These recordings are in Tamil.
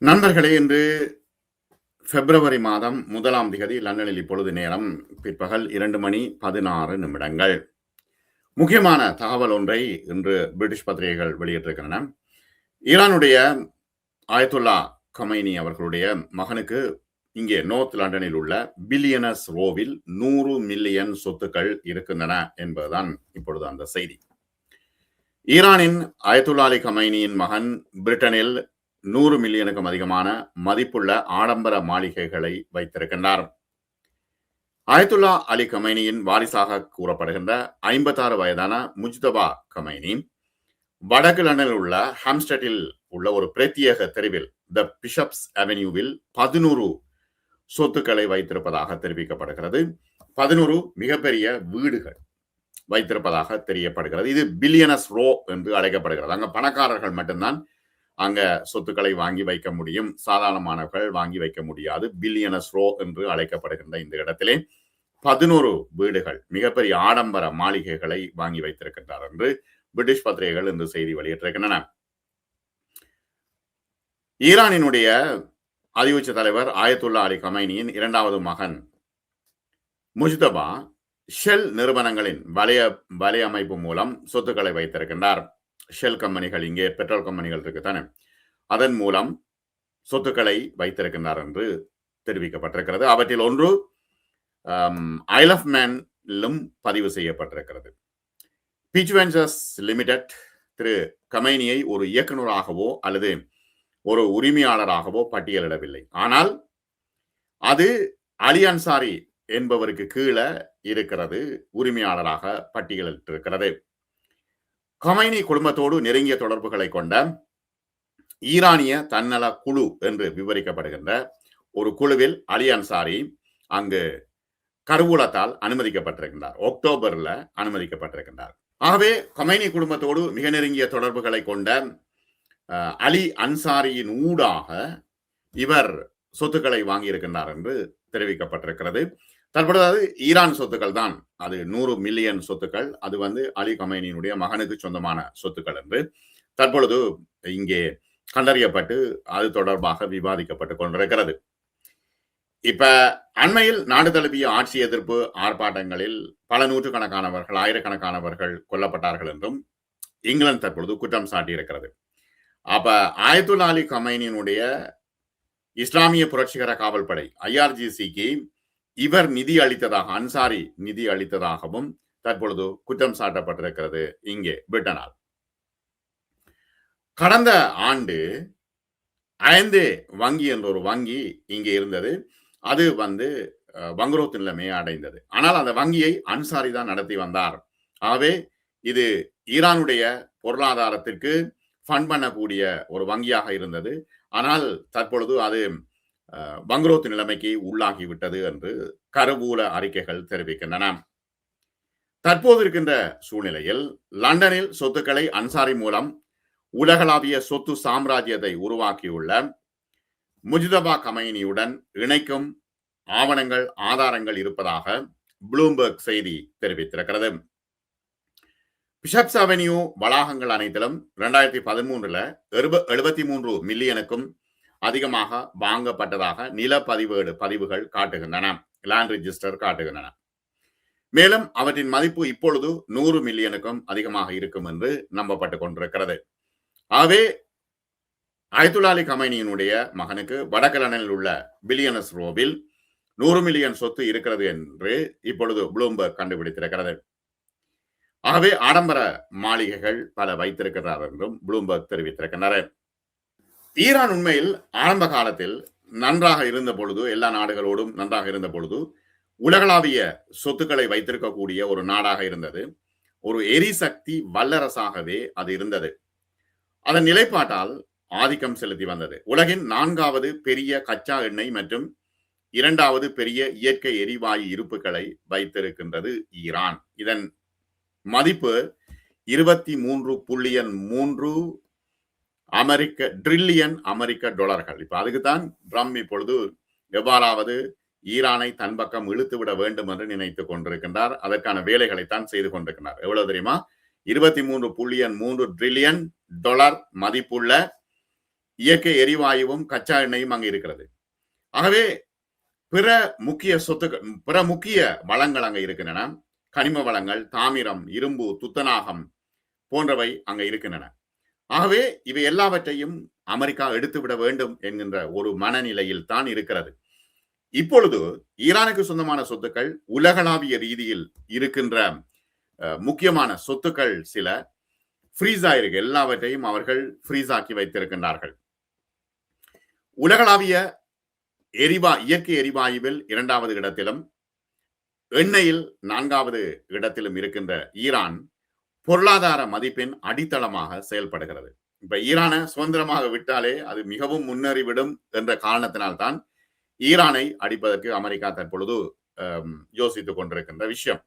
நண்பர்களே இன்று பிப்ரவரி மாதம் முதலாம் திகதி லண்டனில் இப்பொழுது நேரம் பிற்பகல் இரண்டு மணி பதினாறு நிமிடங்கள். முக்கியமான தகவல் ஒன்றை இன்று பிரிட்டிஷ் பத்திரிகைகள் வெளியிட்டிருக்கின்றன. ஈரானுடைய ஆயத்துல்லா கமைனி அவர்களுடைய மகனுக்கு இங்கே நோர்த் லண்டனில் உள்ள பில்லியனஸ் ரோவில் நூறு மில்லியன் சொத்துக்கள் இருக்கின்றன என்பதுதான் இப்பொழுது அந்த செய்தி. ஈரானின் அயத்துல்லா அலி கமைனியின் மகன் பிரிட்டனில் நூறு மில்லியனுக்கும் அதிகமான மதிப்புள்ள ஆடம்பர மாளிகைகளை வைத்திருக்கின்றார். அயத்துல்லா அலி கமைனியின் வாரிசாக கூறப்படுகின்ற ஐம்பத்தாறு வயதான முஜ்தபா கமைனி வடக்கு லண்டனில் உள்ள ஹாம்ஸ்டட்டில் உள்ள ஒரு பிரத்யேக தெருவில் த பிஷப்ஸ் அவென்யூவில் பதினோரு சொத்துக்களை வைத்திருப்பதாக தெரிவிக்கப்படுகிறது. பதினோரு மிகப்பெரிய வீடுகள் வைத்திருப்பதாக தெரியப்படுகிறது. இது பில்லியனஸ் ரோ என்று அழைக்கப்படுகிறது. அங்க பணக்காரர்கள் மட்டும்தான் அங்க சொத்துக்களை வாங்கி வைக்க முடியும். சாதாரணமானவர்கள் வாங்கி வைக்க முடியாது. பில்லியனஸ் ரோ என்று அழைக்கப்படுகின்ற இந்த இடத்திலே பதினோரு வீடுகள் மிகப்பெரிய ஆடம்பர மாளிகைகளை வாங்கி வைத்திருக்கின்றார் என்று பிரிட்டிஷ் பத்திரிகைகள் இந்த செய்தி வெளியிட்டிருக்கின்றன. ஈரானினுடைய அதிவுச்ச தலைவர் ஆயத்துல்லா அலி கமைனியின் இரண்டாவது மகன் முஜ்தபா ஷெல் நிறுவனங்களின் வலைய வலையமைப்பு மூலம் சொத்துக்களை வைத்திருக்கின்றார். ஷெல் கம்பெனிகள் இங்கே பெட்ரோல் கம்பெனிகள் இருக்கு தானே? அதன் மூலம் சொத்துக்களை வைத்திருக்கின்றார் என்று தெரிவிக்கப்பட்டிருக்கிறது. அவற்றில் ஒன்று ஐல் ஆஃப் மேன்லும் பதிவு செய்யப்பட்டிருக்கிறது. பீச் வெஞ்சர்ஸ் லிமிடெட் திரு கமைனியை ஒரு இயக்குநராகவோ அல்லது ஒரு உரிமையாளராகவோ பட்டியலிடவில்லை. ஆனால் அது அலி அன்சாரி என்பவருக்கு கீழே இருக்கிறது உரிமையாளராக பட்டியலிட்டிருக்கிறது. கமைனி குடும்பத்தோடு நெருங்கிய தொடர்புகளை கொண்ட ஈரானிய தன்னல குழு என்று விவரிக்கப்படுகின்ற ஒரு குழுவில் அலி அன்சாரி அங்கு கருவூலத்தால் அனுமதிக்கப்பட்டிருக்கின்றார். அக்டோபர்ல அனுமதிக்கப்பட்டிருக்கின்றார். ஆகவே கமைனி குடும்பத்தோடு மிக நெருங்கிய தொடர்புகளை கொண்ட அலி அன்சாரியின் ஊடாக இவர் சொத்துக்களை வாங்கியிருக்கின்றார் என்று தெரிவிக்கப்பட்டிருக்கிறது. தற்பொழுது அது ஈரான் சொத்துக்கள் தான். அது நூறு மில்லியன் சொத்துக்கள். அது வந்து அலி கமேனியினுடைய மகனுக்கு சொந்தமான சொத்துக்கள் என்று. தற்பொழுது இங்கே கண்டறியப்பட்டு அது தொடர்பாக விவாதிக்கப்பட்டு கொண்டிருக்கிறது. இப்ப அண்மையில் நாடு தழுவிய ஆட்சி எதிர்ப்பு ஆர்ப்பாட்டங்களில் பல நூற்றுக்கணக்கானவர்கள் ஆயிரக்கணக்கானவர்கள் கொல்லப்பட்டார்கள் என்றும் இங்கிலாந்து தற்பொழுது குற்றம் சாட்டியிருக்கிறது. அப்ப ஆயத்துல்லா அலி கமைனியினுடைய இஸ்லாமிய புரட்சிகர காவல்படை ஐஆர்ஜிசிக்கு இவர் நிதி அளித்ததாக அன்சாரி நிதி அளித்ததாகவும் தற்பொழுது குற்றம் சாட்டப்பட்டிருக்கிறது. இங்கே பிரிட்டனால். கடந்த ஆண்டு ஐந்து வங்கி என்ற ஒரு வங்கி இங்கே இருந்தது. அது வந்து வங்குரோத்து நிலைமையை அடைந்தது. ஆனால் அந்த வங்கியை அன்சாரி தான் நடத்தி வந்தார். ஆகவே இது ஈரானுடைய பொருளாதாரத்திற்கு ஃபண்ட் பண்ணக்கூடிய ஒரு வங்கியாக இருந்தது. ஆனால் தற்பொழுது அது வங்குரோத்து நிலைமைக்கு உள்ளாகிவிட்டது என்று கருவூல அறிக்கைகள் தெரிவிக்கின்றன. தற்போது இருக்கின்ற சூழ்நிலையில் லண்டனில் சொத்துக்களை அன்சாரி மூலம் உலகளாவிய சொத்து சாம்ராஜ்யத்தை உருவாக்கியுள்ள முஜிதபா கமைனியுடன் இணைக்கும் ஆவணங்கள் ஆதாரங்கள் இருப்பதாக ப்ளூம்பர்க் செய்தி தெரிவித்திருக்கிறது. பிஷப்ஸ் அவென்யூ வளாகங்கள் அனைத்திலும் இரண்டாயிரத்தி பதிமூன்றுல எழுபத்தி மூன்று மில்லியனுக்கும் அதிகமாக வாங்கப்பட்டதாக நில பதிவேடு பதிவுகள் காட்டுகின்றன. லேண்ட் ரிஜிஸ்டர் காட்டுகின்றன. மேலும் அவற்றின் மதிப்பு இப்பொழுது நூறு மில்லியனுக்கும் அதிகமாக இருக்கும் என்று நம்பப்பட்டு கொண்டிருக்கிறது. ஆகவே அயத்துலாலி கமைனியினுடைய மகனுக்கு வடகலனில் உள்ள பில்லியனஸ் ரோவில் நூறு மில்லியன் சொத்து இருக்கிறது என்று இப்பொழுது புளூம்பர்க் கண்டுபிடித்திருக்கிறது. ஆகவே ஆடம்பர மாளிகைகள் பல வைத்திருக்கிறார் என்றும் புளூம்பர்க் தெரிவித்திருக்கின்றனர் ஈரான் உண்மையில் ஆரம்ப காலத்தில் நன்றாக இருந்த பொழுது எல்லா நாடுகளோடும் நன்றாக இருந்த பொழுது உலகளாவிய சொத்துக்களை வைத்திருக்கக்கூடிய ஒரு நாடாக இருந்தது. ஒரு எரிசக்தி வல்லரசாகவே அது இருந்தது. அதன் நிலைப்பாட்டால் ஆதிக்கம் செலுத்தி வந்தது. உலகின் நான்காவது பெரிய கச்சா எண்ணெய் மற்றும் இரண்டாவது பெரிய இயற்கை எரிவாயு இருப்புகளை வைத்திருக்கின்றது ஈரான். இதன் மதிப்பு இருபத்தி மூன்று புள்ளியன் மூன்று அமெரிக்க ட்ரில்லியன் அமெரிக்க டாலர்கள் இப்ப அதுக்கு தான் ட்ரம் இப்பொழுது எவ்வாறாவது ஈரானை தன் பக்கம் இழுத்து விட வேண்டும் என்று நினைத்துக் கொண்டிருக்கின்றார். அதற்கான வேலைகளைத்தான் செய்து கொண்டிருக்கிறார். எவ்வளவு தெரியுமா? இருபத்தி மூன்று புள்ளியன் மூன்று ட்ரில்லியன் டாலர் மதிப்புள்ள இயற்கை எரிவாயுவும் கச்சா எண்ணெயும் அங்கு இருக்கிறது. ஆகவே பிற முக்கிய சொத்துக்கள் பிற முக்கிய வளங்கள் அங்கே இருக்கின்றன. கனிம வளங்கள் தாமிரம் இரும்பு துத்தநாகம் போன்றவை அங்கே இருக்கின்றன. ஆகவே இவை எல்லாவற்றையும் அமெரிக்கா எடுத்துவிட வேண்டும் என்கின்ற ஒரு மனநிலையில் தான் இருக்கிறது. இப்பொழுது ஈரானுக்கு சொந்தமான சொத்துக்கள் உலகளாவிய ரீதியில் இருக்கின்ற முக்கியமான சொத்துக்கள் சில ஃப்ரீஸ் ஆயிருக்கு எல்லாவற்றையும் அவர்கள் ஃப்ரீஸ் ஆக்கி வைத்திருக்கின்றார்கள். உலகளாவிய எரிவா இயற்கை எரிவாயுவில் இரண்டாவது இடத்திலும் எண்ணெயில் நான்காவது இடத்திலும் இருக்கின்ற ஈரான் பொருளாதார மதிப்பின் அடித்தளமாக செயல்படுகிறது. இப்ப ஈரானை சுதந்திரமாக விட்டாலே அது மிகவும் முன்னேறிவிடும் என்ற காரணத்தினால்தான் ஈரானை அடிப்பதற்கு அமெரிக்கா தற்பொழுது யோசித்துக் கொண்டிருக்கின்ற விஷயம்.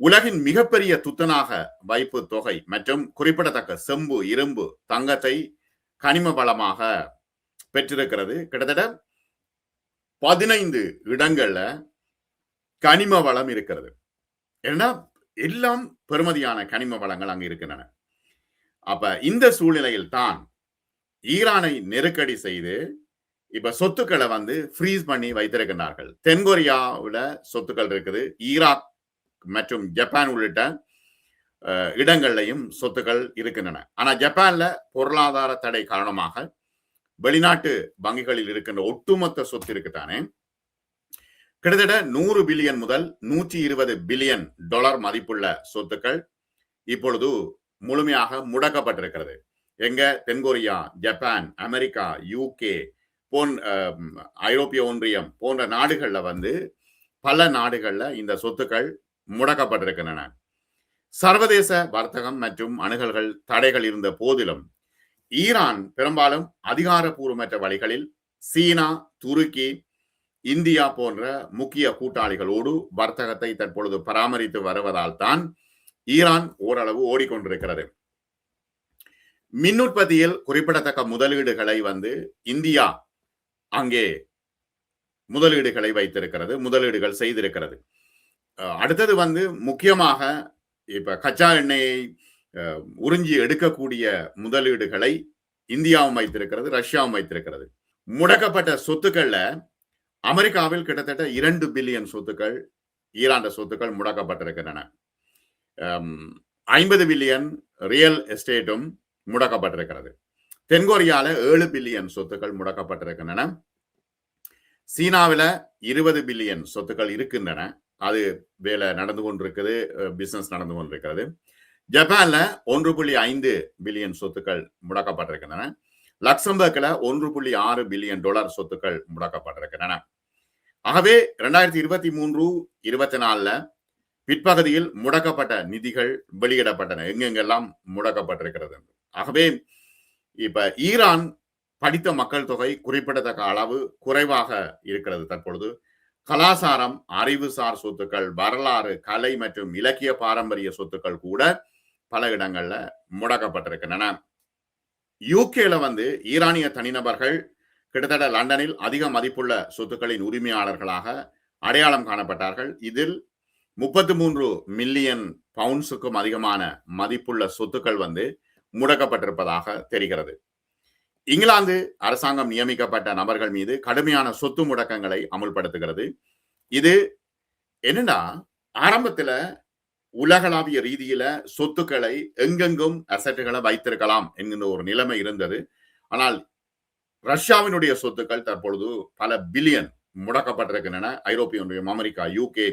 உலகின் மிகப்பெரிய துத்தனாக வைப்பு தொகை மற்றும் குறிப்பிடத்தக்க செம்பு இரும்பு தங்கத்தை கனிம வளமாக பெற்றிருக்கிறது. கிட்டத்தட்ட பதினைந்து இடங்கள்ல கனிம வளம் இருக்கிறது. ஏன்னா எல்லாம் பெருமதியான கனிம வளங்கள் அங்கு இருக்கின்றன. அப்ப இந்த சூழ்நிலையில் தான் ஈரானை நெருக்கடி செய்து இப்ப சொத்துக்களை வந்து ஃப்ரீஸ் பண்ணி வைத்திருக்கின்றார்கள். தென்கொரியாவில் சொத்துக்கள் இருக்குது ஈராக் மற்றும் ஜப்பான் உள்ளிட்ட இடங்கள்லையும் சொத்துக்கள் இருக்கின்றன. ஆனா ஜப்பான்ல பொருளாதார தடை காரணமாக வெளிநாட்டு வங்கிகளில் இருக்கின்ற ஒட்டுமொத்த சொத்து இருக்குதானே கிட்டத்தட்ட நூறு பில்லியன் முதல் நூற்றி இருபது பில்லியன் டாலர் மதிப்புள்ள சொத்துக்கள் இப்பொழுது முழுமையாக முடக்கப்பட்டிருக்கிறது. எங்க? தென்கொரியா ஜப்பான் அமெரிக்கா யூகே போன் ஐரோப்பிய ஒன்றியம் போன்ற நாடுகளில் வந்து பல நாடுகளில் இந்த சொத்துக்கள் முடக்கப்பட்டிருக்கின்றன. சர்வதேச வர்த்தகம் மற்றும் அணுகல்கள் தடைகள் இருந்த போதிலும் ஈரான் பெரும்பாலும் அதிகாரப்பூர்வமற்ற வழிகளில் சீனா துருக்கி இந்தியா போன்ற முக்கிய கூட்டாளிகளோடு வர்த்தகத்தை தற்பொழுது பராமரித்து வருவதால் தான் ஈரான் ஓரளவு ஓடிக்கொண்டிருக்கிறது. மின் உற்பத்தியில் குறிப்பிடத்தக்க முதலீடுகளை வந்து இந்தியா அங்கே முதலீடுகளை வைத்திருக்கிறது முதலீடுகள் செய்திருக்கிறது. அடுத்தது வந்து முக்கியமாக இப்ப கச்சா எண்ணெயை உறிஞ்சி எடுக்கக்கூடிய முதலீடுகளை இந்தியாவும் வைத்திருக்கிறது ரஷ்யாவும் வைத்திருக்கிறது. முடக்கப்பட்ட சொத்துக்கள்ல அமெரிக்காவில் கிட்டத்தட்ட இரண்டு பில்லியன் சொத்துக்கள் ஈராண்ட சொத்துக்கள் முடக்கப்பட்டிருக்கின்றன. ஐம்பது பில்லியன் ரியல் எஸ்டேட்டும் முடக்கப்பட்டிருக்கிறது. தென்கொரியால ஏழு பில்லியன் சொத்துக்கள் முடக்கப்பட்டிருக்கின்றன. சீனாவில் இருபது பில்லியன் சொத்துக்கள் இருக்கின்றன. அது வேலை நடந்து கொண்டிருக்குது பிசினஸ் நடந்து கொண்டிருக்கிறது. ஜப்பான்ல ஒன்று புள்ளி ஐந்து பில்லியன் சொத்துக்கள் முடக்கப்பட்டிருக்கின்றன. லக்சம்பர்க்ல ஒன்று புள்ளி ஆறு பில்லியன் டாலர் சொத்துக்கள் முடக்கப்பட்டிருக்கின்றன. ஆகவே இரண்டாயிரத்தி இருபத்தி மூன்று இருபத்தி நாலுல பிற்பகுதியில் முடக்கப்பட்ட நிதிகள் வெளியிடப்பட்டன. எங்கெங்கெல்லாம் முடக்கப்பட்டிருக்கிறது? ஆகவே இப்ப ஈரான் படித்த மக்கள் தொகை குறிப்பிடத்தக்க அளவு குறைவாக இருக்கிறது தற்பொழுது. கலாசாரம் அறிவுசார் சொத்துக்கள் வரலாறு கலை மற்றும் இலக்கிய பாரம்பரிய சொத்துக்கள் கூட பல இடங்கள்ல முடக்கப்பட்டிருக்கின்றன. யூகேல வந்து ஈரானிய தனிநபர்கள் கிட்டத்தட்ட லண்டனில் அதிக மதிப்புள்ள சொத்துக்களின் உரிமையாளர்களாக அடையாளம் காணப்பட்டார்கள். இதில் முப்பத்தி மூன்று மில்லியன் பவுண்ட்ஸுக்கும் அதிகமான மதிப்புள்ள சொத்துக்கள் வந்து முடக்கப்பட்டிருப்பதாக தெரிகிறது. இங்கிலாந்து அரசாங்கம் நியமிக்கப்பட்ட நபர்கள் மீது கடுமையான சொத்து முடக்கங்களை அமுல்படுத்துகிறது. இது என்னன்னா ஆரம்பத்துல உலகளாவிய ரீதியில சொத்துக்களை எங்கெங்கும் அசட்டுகளை வைத்திருக்கலாம் என்கின்ற ஒரு நிலைமை இருந்தது. ஆனால் ரஷ்யாவினுடைய சொத்துக்கள் தற்பொழுது பல பில்லியன் முடக்கப்பட்டிருக்கின்றன. ஐரோப்பிய ஒன்றியம் அமெரிக்கா யூகே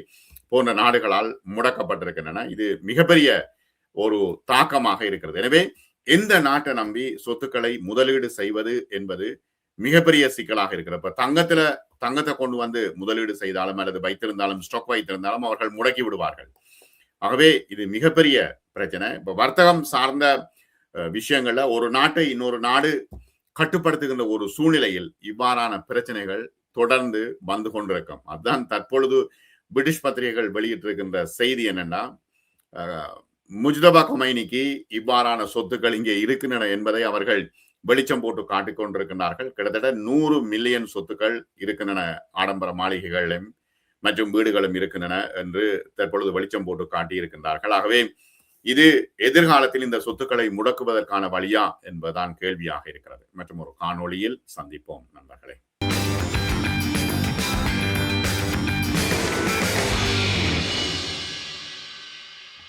போன்ற நாடுகளால் முடக்கப்பட்டிருக்கின்றன. இது மிகப்பெரிய ஒரு தாக்கமாக இருக்கிறது. எனவே எந்த நாட்டை நம்பி சொத்துக்களை முதலீடு செய்வது என்பது மிகப்பெரிய சிக்கலாக இருக்கிறப்ப இப்ப தங்கத்துல தங்கத்தை கொண்டு வந்து முதலீடு செய்தாலும் அல்லது வைத்திருந்தாலும் ஸ்டாக் வைத்திருந்தாலும் அவர்கள் முடக்கி விடுவார்கள். ஆகவே இது மிகப்பெரிய பிரச்சனை. இப்ப வர்த்தகம் சார்ந்த விஷயங்கள்ல ஒரு நாட்டை இன்னொரு நாடு கட்டுப்படுத்துகின்ற ஒரு சூழ்நிலையில் இவ்வாறான பிரச்சனைகள் தொடர்ந்து வந்து கொண்டிருக்கும். அதுதான் தற்பொழுது பிரிட்டிஷ் பத்திரிகைகள் வெளியிட்டிருக்கின்ற செய்தி என்னன்னா அஹ், முஜ்தபா கொமைனிக்கு இவ்வாறான சொத்துக்கள் இங்கே இருக்கின்றன என்பதை அவர்கள் வெளிச்சம் போட்டு காட்டிக்கொண்டிருக்கின்றார்கள் கிட்டத்தட்ட நூறு மில்லியன் சொத்துக்கள் இருக்கின்றன ஆடம்பர மாளிகைகளும் மற்றும் வீடுகளும் இருக்கின்றன என்று தற்பொழுது வெளிச்சம் போட்டு காட்டி இருக்கின்றார்கள் ஆகவே இது எதிர்காலத்தில் இந்த சொத்துக்களை முடக்குவதற்கான வழியா என்பதுதான் கேள்வியாக இருக்கிறது. மற்றும் ஒரு காணொளியில் சந்திப்போம் நண்பர்களே.